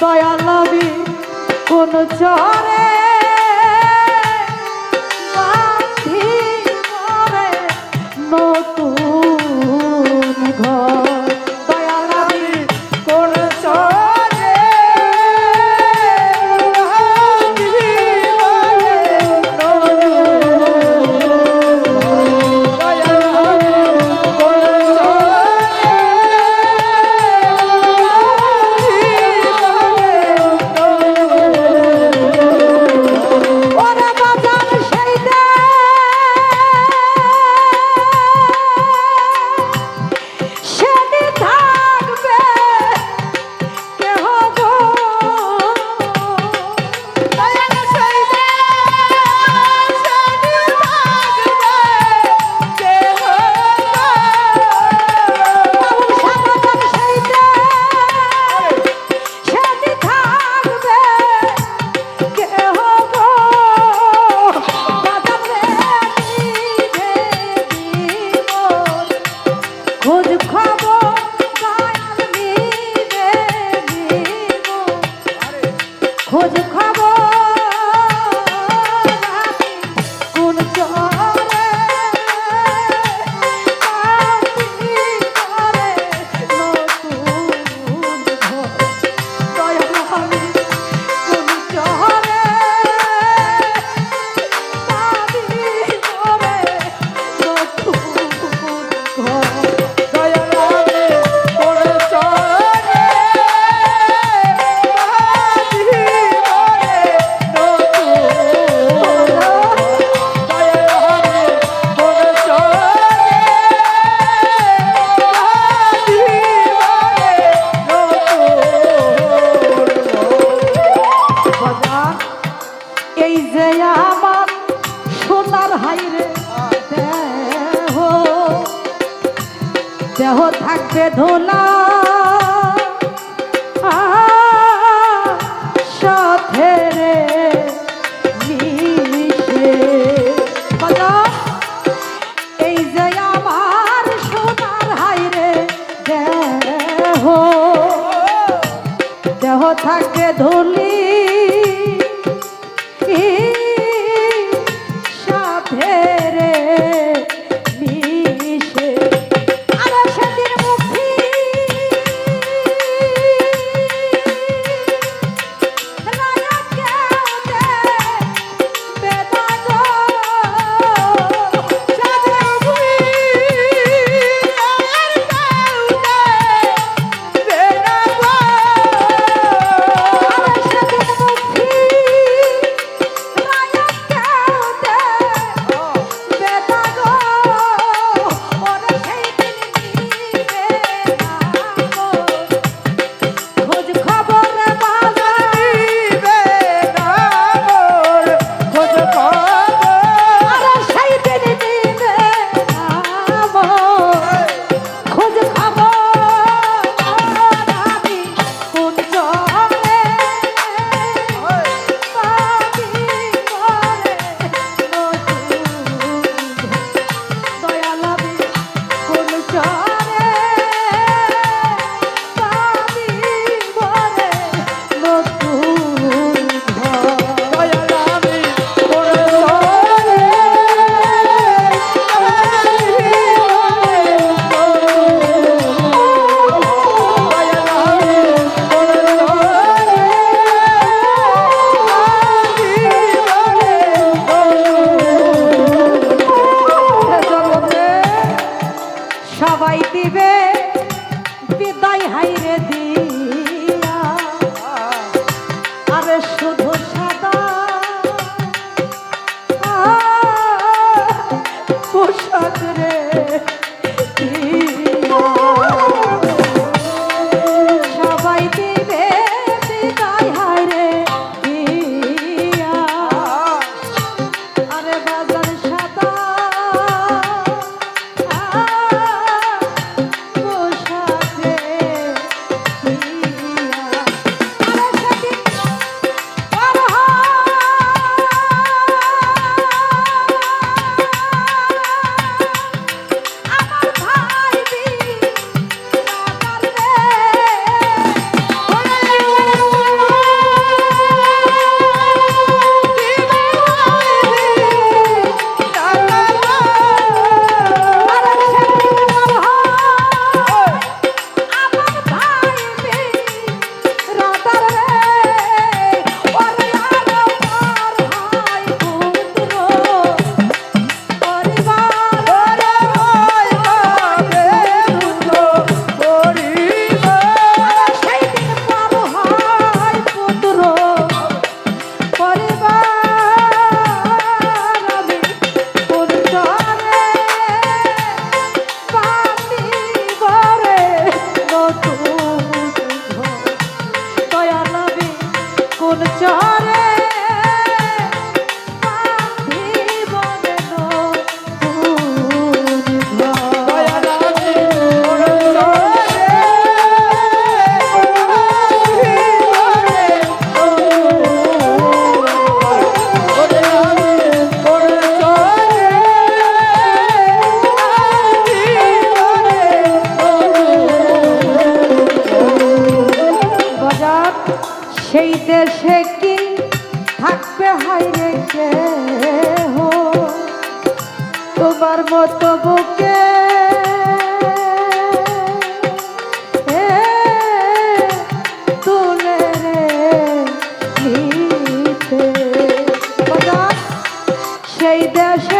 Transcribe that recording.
দয়ালবি কোন চরে দেহ থাকে ধুলি। your Joy. এই দেশে কি থাকবে হয় রে কে তোমার মতো বুকে সেই দেশে